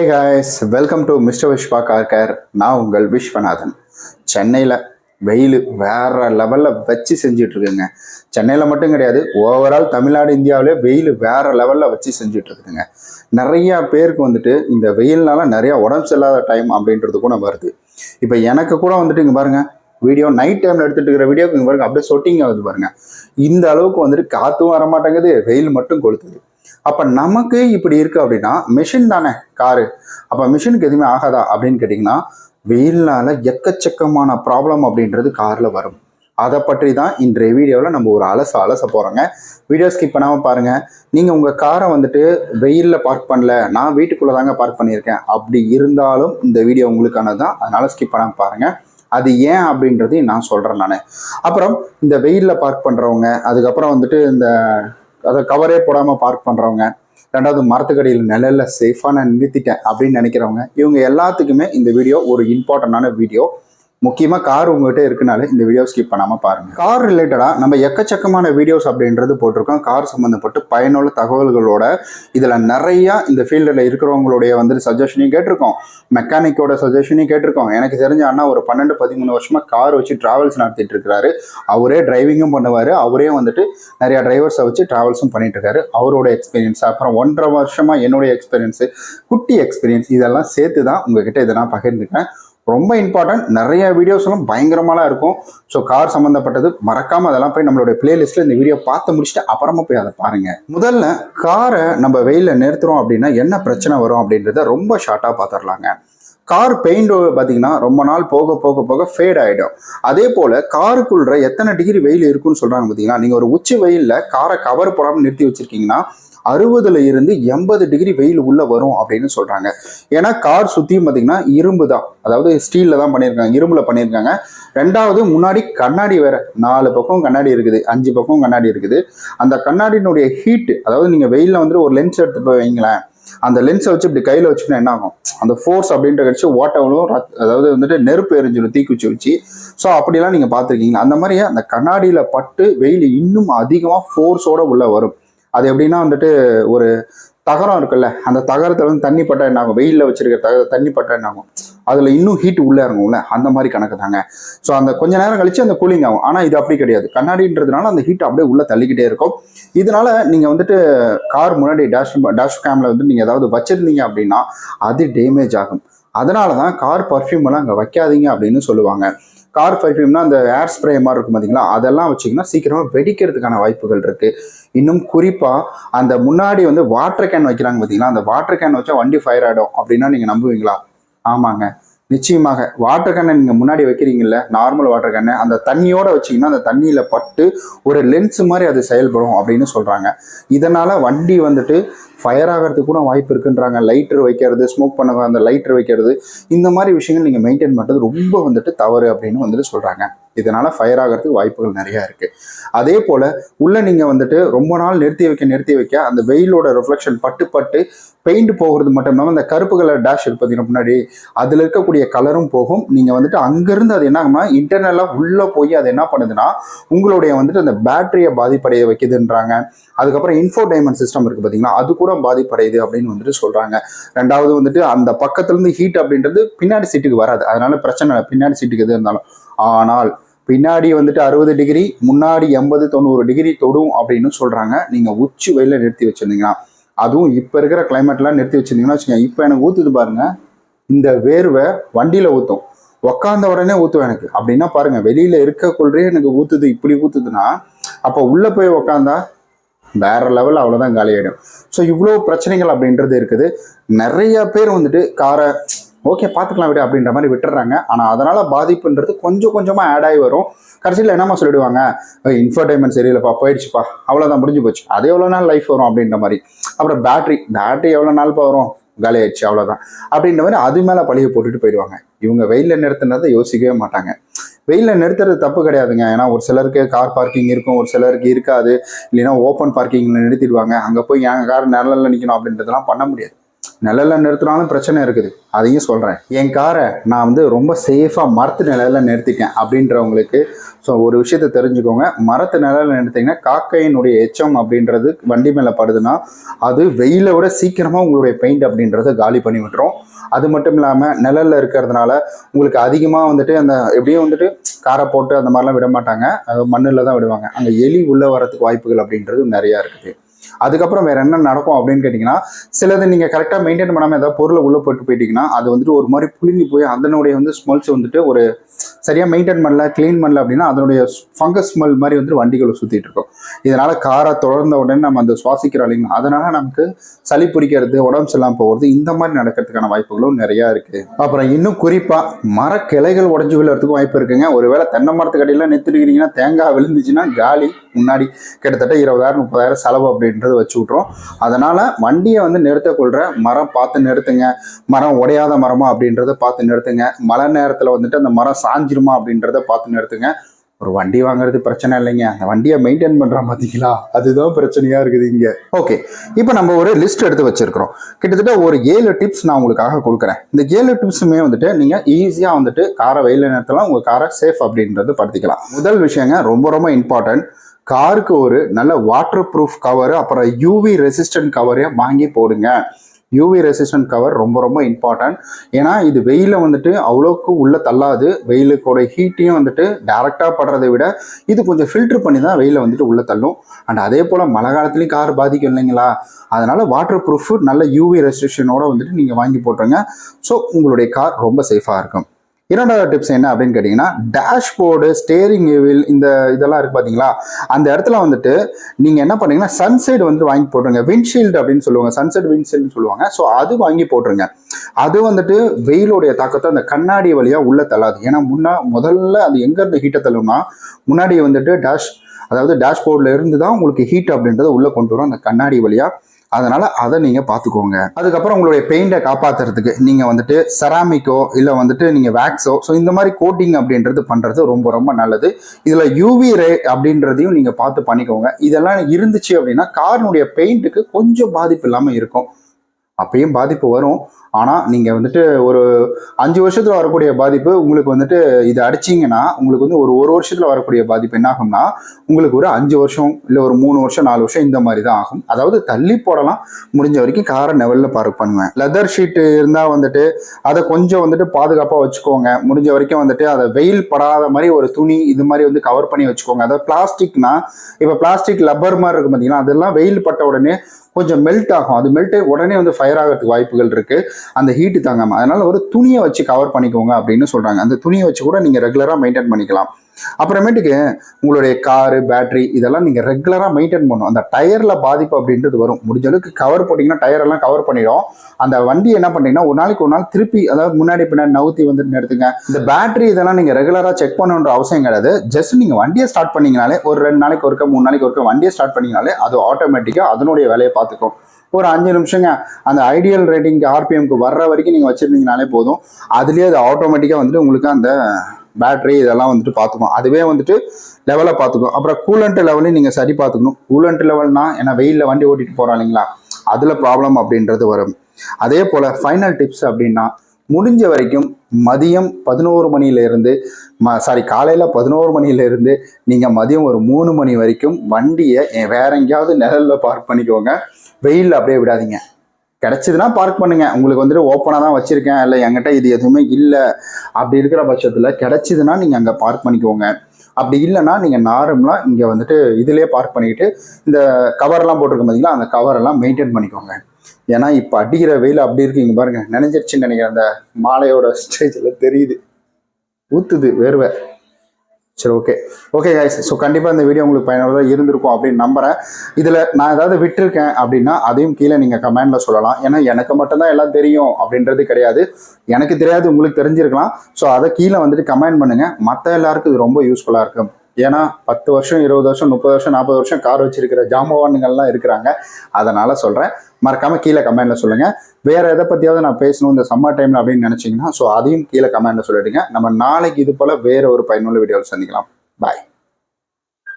Hey guys welcome to mister Vishwa car care நான் உங்கள் விஸ்வநாதன். சென்னையில் வெயில் வேற லெவலில் வச்சு செஞ்சிட்ருக்குங்க சென்னையில் மட்டும் கிடையாது ஓவரால் தமிழ்நாடு இந்தியாவிலே வெயில் வேற லெவலில் வச்சு செஞ்சிட்ருக்குதுங்க நிறையா பேருக்கு வந்துட்டு இந்த வெயில்னால நிறையா உடம்பு சரியில்லாத டைம் அப்படின்றது கூட வருது. இப்போ எனக்கு கூட வந்துட்டு இங்கே பாருங்கள் வீடியோ நைட் டைமில் எடுத்துகிட்டு இருக்கிற வீடியோக்கு இங்கே பாருங்கள் அப்படியே சொட்டிங் ஆகுது பாருங்கள் இந்த அளவுக்கு வந்துட்டு காற்றும் வர மாட்டேங்குது வெயில் மட்டும் கொளுத்துது. அப்போ நமக்கு இப்படி இருக்கு அப்படின்னா மிஷின் தானே காரு. அப்போ மிஷினுக்கு எதுவுமே ஆகாதா அப்படின்னு கேட்டிங்கன்னா வெயில்னால எக்கச்சக்கமான ப்ராப்ளம் அப்படின்றது காரில் வரும். அதை பற்றி தான் இன்றைய வீடியோவில் நம்ம ஒரு அலச அலச போகிறோங்க வீடியோ ஸ்கிப் பண்ணாமல் பாருங்கள் நீங்கள் உங்கள் காரை வந்துட்டு வெயிலில் பார்க் பண்ணல நான் வீட்டுக்குள்ளே தாங்க பார்க் பண்ணியிருக்கேன். அப்படி இருந்தாலும் இந்த வீடியோ உங்களுக்கானது தான் அதனால் ஸ்கிப் பண்ணாமல் பாருங்கள் அது ஏன் அப்படின்றதையும் நான் சொல்கிறேன் நான். அப்புறம் இந்த வெயிலில் பார்க் பண்ணுறவங்க அதுக்கப்புறம் வந்துட்டு இந்த அதை கவரே போடாமல் பார்க் பண்ணுறவங்க ரெண்டாவது மரத்துக்கடியில் நிழலில் சேஃபாக நான் நிறுத்திட்டேன் அப்படின்னு நினைக்கிறவங்க இவங்க எல்லாத்துக்குமே இந்த வீடியோ ஒரு இம்பார்ட்டண்டான வீடியோ முக்கியமாக கார் உங்கள்கிட்ட இருக்குனால இந்த வீடியோ ஸ்கிப் பண்ணாமல் பாருங்கள் கார் ரிலேட்டடாக நம்ம எக்கச்சக்கமான வீடியோஸ் அப்படின்றது போட்டிருக்கோம். கார் சம்மந்தப்பட்டு பயனுள்ள தகவல்களோட இதில் நிறையா இந்த ஃபீல்டில் இருக்கிறவங்களுடைய வந்துட்டு சஜஷனையும் கேட்டிருக்கோம். மெக்கானிக்கோட சஜஷனையும் கேட்டிருக்கோம். எனக்கு தெரிஞ்ச அண்ணா ஒரு பன்னெண்டு பதிமூணு வருஷமாக கார் வச்சு ட்ராவல்ஸ் நடத்திட்டு இருக்கிறாரு. அவரே டிரைவிங்கும் பண்ணுவார். அவரே வந்துட்டு நிறையா டிரைவர்ஸை வச்சு ட்ராவல்ஸும் பண்ணிட்டு இருக்காரு. அவரோட எக்ஸ்பீரியன்ஸ் அப்புறம் ஒன்றரை வருஷமாக என்னுடைய எக்ஸ்பீரியன்ஸு குட்டி எக்ஸ்பீரியன்ஸ் இதெல்லாம் சேர்த்து தான் உங்ககிட்ட இதை நான் பகிர்ந்துக்கிறேன். ரொம்ப இம்பார்ட்டன்ட் நிறைய வீடியோஸ்லாம் பயங்கரமாலாம் இருக்கும். ஸோ கார் சம்மந்தப்பட்டது மறக்காமல் அதெல்லாம் போய் நம்மளுடைய பிளேலிஸ்ட்டில் இந்த வீடியோ பார்த்து முடிச்சுட்டு அப்புறமா போய் அதை பாருங்கள் முதல்ல காரை நம்ம வெயிலில் நிறுத்துறோம் அப்படின்னா என்ன பிரச்சனை வரும் அப்படின்றத ரொம்ப ஷார்ட்டாக பார்த்துடலாங்க கார் பெயிண்ட் பார்த்தீங்கன்னா ரொம்ப நாள் போக போக போக ஃபேட் ஆகிடும் அதே போல் காருக்குள்ள எத்தனை டிகிரி வெயில் இருக்குன்னு சொல்கிறாங்க பார்த்தீங்கன்னா நீங்கள் ஒரு உச்சி வெயிலில் காரை கவர் போடாமல் நிறுத்தி வச்சுருக்கீங்கன்னா அறுபதுல இருந்து எண்பது டிகிரி வெயில் உள்ள வரும் அப்படின்னு சொல்றாங்க. ஏன்னா கார் சுத்தியும் பார்த்தீங்கன்னா இரும்பு தான். அதாவது ஸ்டீல்ல தான் பண்ணியிருக்காங்க இரும்புல பண்ணியிருக்காங்க. ரெண்டாவது முன்னாடி கண்ணாடி வேற. நாலு பக்கம் கண்ணாடி இருக்குது அஞ்சு பக்கம் கண்ணாடி இருக்குது. அந்த கண்ணாடியினுடைய ஹீட் அதாவது நீங்க வெயிலில் வந்துட்டு ஒரு லென்ஸ் எடுத்து போய் வைங்களேன். அந்த லென்ஸை வச்சு இப்படி கையில் வச்சுன்னா என்ன ஆகும்? அந்த ஃபோர்ஸ் அப்படின்ற கழிச்சு ஓட்டவளும் அதாவது வந்துட்டு நெருப்பு எரிஞ்சிடும் தீக்குச்சி வச்சு. ஸோ அப்படிலாம் நீங்கள் பார்த்துருக்கீங்க அந்த மாதிரியே அந்த கண்ணாடியில் பட்டு வெயில் இன்னும் அதிகமாக ஃபோர்ஸோட உள்ள வரும். அது எப்படின்னா வந்துட்டு ஒரு தகரம் இருக்குல்ல அந்த தகரத்துல வந்து தண்ணி பட்டா என்னாகும்? வெயிலில் வச்சிருக்க தக தண்ணி பட்டா என்னாகும்? அதில் இன்னும் ஹீட் உள்ளே இறங்கும்ல அந்த மாதிரி கணக்கு தாங்க. ஸோ அந்த கொஞ்ச நேரம் கழிச்சு அந்த கூலிங் ஆகும். ஆனால் இது அப்படி கிடையாது. கண்ணாடின்றதுனால அந்த ஹீட் அப்படியே உள்ளே தள்ளிக்கிட்டே இருக்கும். இதனால நீங்கள் வந்துட்டு கார் முன்னாடி டேஷ் டேஷ் கேமில் வந்து நீங்கள் ஏதாவது வச்சிருந்தீங்க அப்படின்னா அது டேமேஜ் ஆகும். அதனால தான் கார் பர்ஃப்யூம் எல்லாம் அங்கே வைக்காதீங்க அப்படின்னு சொல்லுவாங்க. கார் பர்ஃப்யூம்னா அந்த ஏர் ஸ்ப்ரே மாதிரி இருக்கும் பார்த்தீங்களா அதெல்லாம் வச்சிங்கன்னா சீக்கிரமாக வெடிக்கிறதுக்கான வாய்ப்புகள் இருக்குது இன்னும் குறிப்பாக அந்த முன்னாடி வந்து வாட்டர் கேன் வைக்கிறாங்க பார்த்தீங்களா அந்த வாட்டர் கேன் வச்சா வண்டி ஃபயர் ஆகிடும் அப்படின்னா நீங்கள் நம்புவீங்களா? ஆமாங்க. நிச்சயமாக வாட்டர் கண்ணை நீங்கள் முன்னாடி வைக்கிறீங்கல்ல நார்மல் வாட்டர் கண்ணை அந்த தண்ணியோட வச்சிங்கன்னா அந்த தண்ணியில் பட்டு ஒரு லென்ஸ் மாதிரி அது செயல்படும் அப்படின்னு சொல்கிறாங்க இதனால் வண்டி வந்துட்டு ஃபயர் ஆகிறதுக்கு கூட வாய்ப்பு இருக்குன்றாங்க. லைட்டர் வைக்கிறது ஸ்மோக் பண்ண அந்த லைட்டர் வைக்கிறது இந்த மாதிரி விஷயங்கள் நீங்கள் மெயின்டைன் பண்ணுறது ரொம்ப வந்துட்டு தவறு அப்படின்னு வந்துட்டு சொல்கிறாங்க இதனால் ஃபயர் ஆகிறதுக்கு வாய்ப்புகள் நிறையா இருக்குது அதே போல் உள்ளே நீங்கள் வந்துட்டு ரொம்ப நாள் நிறுத்தி வைக்க நிறுத்தி வைக்க அந்த வெயிலோட ரிஃப்ளெக்ஷன் பட்டு பட்டு பெயிண்ட் போகிறது மட்டும் இல்லாமல் அந்த கருப்பு கலர் டேஷ் இருக்கு பார்த்தீங்கன்னா முன்னாடி அதில் இருக்கக்கூடிய கலரும் போகும். நீங்கள் வந்துட்டு அங்கேருந்து அது என்ன ஆகும்னா இன்டர்னலாக உள்ளே போய் அது என்ன பண்ணுதுன்னா உங்களுடைய வந்துட்டு அந்த பேட்டரியை பாதிப்படைய வைக்குதுன்றாங்க. அதுக்கப்புறம் இன்ஃபோடைன்மெண்ட் சிஸ்டம் இருக்குது பார்த்தீங்கன்னா அது கூட பாதிப்படையுது அப்படின்னு வந்துட்டு சொல்கிறாங்க ரெண்டாவது வந்துட்டு அந்த பக்கத்துலேருந்து ஹீட் அப்படின்றது பின்னாடி சீட்டுக்கு வராது. அதனால பிரச்சனை இல்லை பின்னாடி சீட்டுக்கு எது இருந்தாலும். ஆனால் பின்னாடி வந்துட்டு அறுபது டிகிரி முன்னாடி எண்பது தொண்ணூறு டிகிரி தொடும் அப்படின்னு சொல்கிறாங்க நீங்கள் உச்சி வெயில நிறுத்தி வச்சுருந்தீங்கன்னா அதுவும் இப்போ இருக்கிற கிளைமேட்லாம் நிறுத்தி வச்சுருந்தீங்கன்னா வச்சுக்கோங்க இப்போ எனக்கு ஊற்றுது பாருங்க. இந்த வேர்வை வண்டியில் ஊற்றும் உக்காந்த உடனே ஊற்றும் எனக்கு. அப்படின்னா பாருங்கள் வெளியில் இருக்கக்குள்ளே எனக்கு ஊற்றுது இப்படி ஊற்றுதுன்னா அப்போ உள்ளே போய் உக்காந்தா வேற லெவல் அவ்வளோதான் காலியாயிடும். ஸோ இவ்வளோ பிரச்சனைகள் அப்படின்றது இருக்குது. நிறைய பேர் வந்துட்டு காரை ஓகே பார்த்துக்கலாம் விட அப்படின்ற மாதிரி விட்டுறாங்க. ஆனால் அதனால் பாதிப்புன்றது கொஞ்சம் கொஞ்சமாக ஆட் ஆகி வரும். கடைசியில் என்னம்மா சொல்லிடுவாங்க? இன்ஃபர்டைன்மெண்ட் சரியில்லைப்பா போயிடுச்சுப்பா. அவ்வளோதான் முடிஞ்சு போச்சு. அது எவ்வளோ நாள் லைஃப் வரும்? அப்படின்ற மாதிரி. அப்புறம் பேட்ரி பேட்ரி எவ்வளோ நாள்ப்பா வரும்? காலி அவ்வளோதான் அப்படின்ற மாதிரி அது மேலே பழிய போட்டுட்டு போயிடுவாங்க. இவங்க வெயிலில் நிறுத்தினதை யோசிக்கவே மாட்டாங்க. வெயிலில் நிறுத்துறது தப்பு கிடையாதுங்க. ஏன்னா ஒரு சிலருக்கு கார் பார்க்கிங் இருக்கும் ஒரு சிலருக்கு இருக்காது. இல்லைன்னா ஓப்பன் பார்க்கிங்கில் நிறுத்திடுவாங்க. அங்கே போய் என் கார் நிழலில் நிற்கணும் அப்படின்றதெல்லாம் பண்ண முடியாது. நிழலில் நிறுத்தினாலும் பிரச்சனை இருக்குது. அதையும் சொல்கிறேன் என் காரை நான் வந்து ரொம்ப சேஃபாக மரத்து நிழலில் நிறுத்திட்டேன் அப்படின்றவங்களுக்கு ஸோ ஒரு விஷயத்தை தெரிஞ்சுக்கோங்க. மரத்து நிழலில் நிறுத்திங்கன்னா காக்கையினுடைய எச்சம் அப்படின்றது வண்டி மேலே படுதுன்னா அது வெயிலை விட சீக்கிரமாக உங்களுடைய பெயிண்ட் அப்படின்றத காலி பண்ணி விட்டுரும். அது மட்டும் இல்லாமல் நிழலில் இருக்கிறதுனால உங்களுக்கு அதிகமாக வந்துட்டு அந்த எப்படியும் வந்துட்டு காரை போட்டு அந்த மாதிரிலாம் விட மாட்டாங்க. மண்ணில் தான் விடுவாங்க. அங்கே எலி உள்ளே வரதுக்கு வாய்ப்புகள் அப்படின்றது நிறையா இருக்குது. அதுக்கப்புறம் வேற என்ன நடக்கும் அப்படின்னு கேட்டிங்கன்னா சிலது நீங்கள் கரெக்டாக மெயின்டைன் பண்ணாமல் ஏதாவது பொருளை உள்ளே போட்டு போயிட்டீங்கன்னா அது வந்துட்டு ஒரு மாதிரி புழுங்கி போய் அதனுடைய வந்து ஸ்மெல்ஸ் வந்துட்டு ஒரு சரியாக மெயின்டைன் பண்ணல க்ளீன் பண்ணல அப்படின்னா அதனுடைய ஃபங்கஸ் ஸ்மெல் மாதிரி வந்துட்டு வண்டிகளை சுற்றிட்டு இருக்கும். இதனால் காரை தொடர்ந்த உடனே நம்ம அந்த சுவாசிக்கிறோம் இல்லைங்களா அதனால் நமக்கு சளி பிடிக்கிறது உடம்பு சரியில்லாமல் போகிறது இந்த மாதிரி நடக்கிறதுக்கான வாய்ப்புகளும் நிறையா இருக்குது அப்புறம் இன்னும் குறிப்பாக மரக்கிளைகள் உடஞ்சி விழுறதுக்கும் வாய்ப்பு இருக்குங்க. ஒருவேளை தென்னை மரத்துக்கு அடியில் நிறுத்திருக்கிறீங்கன்னா தேங்காய் விழுந்துச்சுன்னா காலி முன்னாடி கிட்டத்தட்ட இருபதாயிரம் முப்பதாயிரம் செலவு அப்படின்றது வச்சு விட்ரும் அதனால் வண்டியை வந்து நிறுத்தக்கொள்கிற மரம் பார்த்து நிறுத்துங்க. மரம் உடையாத மரமா அப்படின்றத பார்த்து நிறுத்துங்க. மழை நேரத்தில் வந்துட்டு அந்த மரம் சாஞ்சு காஞ்சிருமா அப்படின்றத பார்த்து நிறுத்துங்க. ஒரு வண்டி வாங்குறது பிரச்சனை இல்லைங்க. அந்த வண்டியை மெயின்டைன் பண்ணுறான் பார்த்தீங்களா அதுதான் பிரச்சனையாக இருக்குது இங்கே. ஓகே இப்போ நம்ம ஒரு லிஸ்ட் எடுத்து வச்சிருக்கிறோம். கிட்டத்தட்ட ஒரு ஏழு டிப்ஸ் நான் உங்களுக்காக கொடுக்குறேன். இந்த ஏழு டிப்ஸுமே வந்துட்டு நீங்கள் ஈஸியாக வந்துட்டு காரை வெயில் நேரத்தில் உங்கள் காரை சேஃப் அப்படின்றது படுத்திக்கலாம். முதல் விஷயங்க ரொம்ப ரொம்ப இம்பார்ட்டன்ட் காருக்கு ஒரு நல்ல வாட்டர் ப்ரூஃப் கவர் அப்புறம் யூவி ரெசிஸ்டன்ட் கவரே வாங்கி போடுங்க. யூவி ரெசிஸ்டன்ட் கவர் ரொம்ப ரொம்ப இம்பார்ட்டன்ட் ஏன்னா இது வெயில வந்துட்டு அவ்வளோக்கு உள்ளே தள்ளாது. வெயிலுக்கோட ஹீட்டையும் வந்துட்டு டேரெக்டாக படுறதை விட இது கொஞ்சம் ஃபில்டர் பண்ணி தான் வெயில வந்துட்டு உள்ளே தள்ளும். அண்ட் அதே போல் மழை காலத்துலேயும் கார் பாதிக்கும் இல்லைங்களா? அதனால் வாட்டர் ப்ரூஃப் நல்ல யூவி ரெஸ்ட்ரிக்ஷனோட வந்துட்டு நீங்கள் வாங்கி போட்டுருங்க. ஸோ உங்களுடைய கார் ரொம்ப சேஃபாக இருக்கும். இரண்டாவது டிப்ஸ் என்ன அப்படின்னு கேட்டிங்கன்னா டேஷ்போர்டு ஸ்டேரிங் வீல் இந்த இதெல்லாம் இருக்குது பார்த்தீங்களா அந்த இடத்துல வந்துட்டு நீங்கள் என்ன பண்ணீங்கன்னா சன்சைடு வந்து வாங்கி போட்டுருங்க. விண்ட்ஷீல்டு அப்படின்னு சொல்லுவாங்க. சன்செட் விண்ட்ஷீல்டுன்னு சொல்லுவாங்க. ஸோ அது வாங்கி போட்டுருங்க. அது வந்துட்டு வெயிலுடைய தாக்கத்தை அந்த கண்ணாடி வழியாக உள்ள தள்ளாது. ஏன்னா முன்னா முதல்ல அது எங்கேருந்து ஹீட்டை தள்ளும்னா முன்னாடி வந்துட்டு டேஷ் அதாவது டேஷ்போர்டில் இருந்து தான் உங்களுக்கு ஹீட் அப்படின்றத உள்ளே கொண்டு வரும். அந்த கண்ணாடி வழியாக அதனால அதை நீங்கள் பார்த்துக்கோங்க அதுக்கப்புறம் உங்களுடைய பெயிண்டை காப்பாற்றுறதுக்கு நீங்கள் வந்துட்டு செராமிக்கோ இல்லை வந்துட்டு நீங்கள் வேக்ஸோ ஸோ இந்த மாதிரி கோட்டிங் அப்படின்றது பண்ணுறது ரொம்ப ரொம்ப நல்லது. இதில் யூவி ரே அப்படின்றதையும் நீங்கள் பார்த்து பண்ணிக்கோங்க. இதெல்லாம் இருந்துச்சு அப்படின்னா காரினுடைய பெயிண்ட்டுக்கு கொஞ்சம் பாதிப்பு இல்லாமல் இருக்கும். அப்பயும் பாதிப்பு வரும். ஆனால் நீங்கள் வந்துட்டு ஒரு அஞ்சு வருஷத்தில் வரக்கூடிய பாதிப்பு உங்களுக்கு வந்துட்டு இதை அடிச்சிங்கன்னா உங்களுக்கு வந்து ஒரு ஒரு வருஷத்தில் வரக்கூடிய பாதிப்பு என்ன ஆகும்னா உங்களுக்கு ஒரு அஞ்சு வருஷம் இல்லை ஒரு மூணு வருஷம் நாலு வருஷம் இந்த மாதிரி தான் ஆகும். அதாவது தள்ளி போடலாம். முடிஞ்ச வரைக்கும் காரை லெவலில் பார்க் பண்ணுவேன். லெதர் ஷீட்டு இருந்தால் வந்துட்டு அதை கொஞ்சம் வந்துட்டு பாதுகாப்பாக வச்சுக்கோங்க. முடிஞ்ச வரைக்கும் வந்துட்டு அதை வெயில் படாத மாதிரி ஒரு துணி இது மாதிரி வந்து கவர் பண்ணி வச்சுக்கோங்க. அதாவது பிளாஸ்டிக்னா இப்போ பிளாஸ்டிக் லப்பர் மாதிரி இருக்கும் பார்த்தீங்கன்னா அதெல்லாம் வெயில் பட்ட உடனே கொஞ்சம் மெல்ட் ஆகும். அது மெல்ட் உடனே வந்து ஃபயர் ஆகிறதுக்கு வாய்ப்புகள் இருக்குது அந்த ஹீட்டு தாங்காமல் அதனால் ஒரு துணியை வச்சு கவர் பண்ணிக்கோங்க அப்படின்னு சொல்கிறாங்க அந்த துணியை வச்சு கூட நீங்கள் ரெகுலராக மெயின்டைன் பண்ணிக்கலாம். அப்புறமேட்டுக்கு உங்களுடைய காரு பேட்டரி இதெல்லாம் நீங்கள் ரெகுலராக மெயின்டைன் பண்ணணும். அந்த டயரில் பாதிப்பு அப்படின்றது வரும். முடிஞ்ச அளவுக்கு கவர் போட்டிங்கன்னா டயரெல்லாம் கவர் பண்ணிடும். அந்த வண்டி என்ன பண்ணீங்கன்னா ஒரு நாளைக்கு ஒரு நாள் திருப்பி அதாவது முன்னாடி பின்னாடி நவுத்தி வந்துட்டு எடுத்துங்க இந்த பேட்டரி இதெல்லாம் நீங்கள் ரெகுலராக செக் பண்ணணுன்ற அவசியம் கிடையாது. ஜஸ்ட் நீங்கள் வண்டியை ஸ்டார்ட் பண்ணிங்கனாலே ஒரு ரெண்டு நாளைக்கு ஒருக்க மூணு நாளைக்கு ஒருக்க வண்டியை ஸ்டார்ட் பண்ணிங்கனாலே அது ஆட்டோமேட்டிக்காக அதனுடைய வேலையை பார்த்து பார்த்துக்கும் ஒரு அஞ்சு நிமிஷங்க. அந்த ஐடியல் ரேட்டிங்க்கு ஆர்பிஎம்க்கு வர்ற வரைக்கும் நீங்கள் வச்சுருந்தீங்கனாலே போதும். அதுலேயே அது ஆட்டோமேட்டிக்காக வந்துட்டு உங்களுக்கு அந்த பேட்டரி இதெல்லாம் வந்துட்டு பார்த்துக்கும். அதுவே வந்துட்டு லெவலை பார்த்துக்கும். அப்புறம் கூலண்ட் லெவலையும் நீங்கள் சரி பார்த்துக்கணும். கூலண்ட் லெவல்னா ஏன்னா வெயிலில் வண்டி ஓட்டிட்டு போகிறோம் இல்லைங்களா? அதில் ப்ராப்ளம் அப்படின்றது வரும். அதே போல் ஃபைனல் டிப்ஸ் அப்படின்னா முடிஞ்ச வரைக்கும் மதியம் பதினோரு மணியிலேருந்து ம சாரி காலையில் பதினோரு மணியிலேருந்து நீங்கள் மதியம் ஒரு மூணு மணி வரைக்கும் வண்டியை வேற எங்கேயாவது நிழலில் பார்க் பண்ணிக்கோங்க. வெயிலில் அப்படியே விடாதீங்க. கிடச்சிதுன்னா பார்க் பண்ணுங்க. உங்களுக்கு வந்துட்டு ஓப்பனாக தான் வச்சுருக்கேன். இல்லை என்கிட்ட இது எதுவுமே இல்லை. அப்படி இருக்கிற பட்சத்தில் கிடச்சிதுன்னா நீங்கள் அங்கே பார்க் பண்ணிக்கோங்க. அப்படி இல்லைன்னா நீங்கள் நார்மலாக இங்கே வந்துட்டு இதிலே பார்க் பண்ணிக்கிட்டு இந்த கவர்லாம் போட்டிருக்க பார்த்தீங்களா அந்த கவரெல்லாம் மெயின்டைன் பண்ணிக்கோங்க. ஏன்னா இப்போ அடிக்கிற வெயில் அப்படி இருக்கு. இங்கே பாருங்க நினைஞ்சிருச்சுன்னு நினைக்கிறேன். அந்த மாலையோட ஸ்டேஜில் தெரியுது. ஊத்துது வேர்வை. சரி ஓகே ஓகே கைஸ் ஸோ கண்டிப்பாக இந்த வீடியோ உங்களுக்கு பயனுள்ளதாக இருந்திருக்கும் அப்படின்னு நம்புகிறேன் இதில் நான் ஏதாவது விட்டுருக்கேன் அப்படின்னா அதையும் கீழே நீங்கள் கமெண்டில் சொல்லலாம். ஏன்னா எனக்கு மட்டும்தான் எல்லாம் தெரியும் அப்படின்றது கிடையாது. எனக்கு தெரியாது உங்களுக்கு தெரிஞ்சிருக்கலாம். ஸோ அதை கீழே வந்துட்டு கமெண்ட் பண்ணுங்கள் மற்ற எல்லாருக்கும் இது ரொம்ப யூஸ்ஃபுல்லாக இருக்கும். ஏன்னா பத்து வருஷம் இருபது வருஷம் முப்பது வருஷம் நாற்பது வருஷம் கார் வச்சிருக்கிற ஜாமவானுங்கள்லாம் இருக்கிறாங்க. அதனால சொல்கிறேன் மறக்காம கீழே கமெண்ட்ல சொல்லுங்க. வேற எதை பத்தியாவது நான் பேசணும் இந்த சம்மர் டைம்ல அப்படின்னு நினைச்சீங்கன்னா ஸோ அதையும் கீழே கமெண்ட்ல சொல்லிடுங்க. நம்ம நாளைக்கு இது போல வேற ஒரு பயனுள்ள வீடியோவில் சந்திக்கலாம். பாய்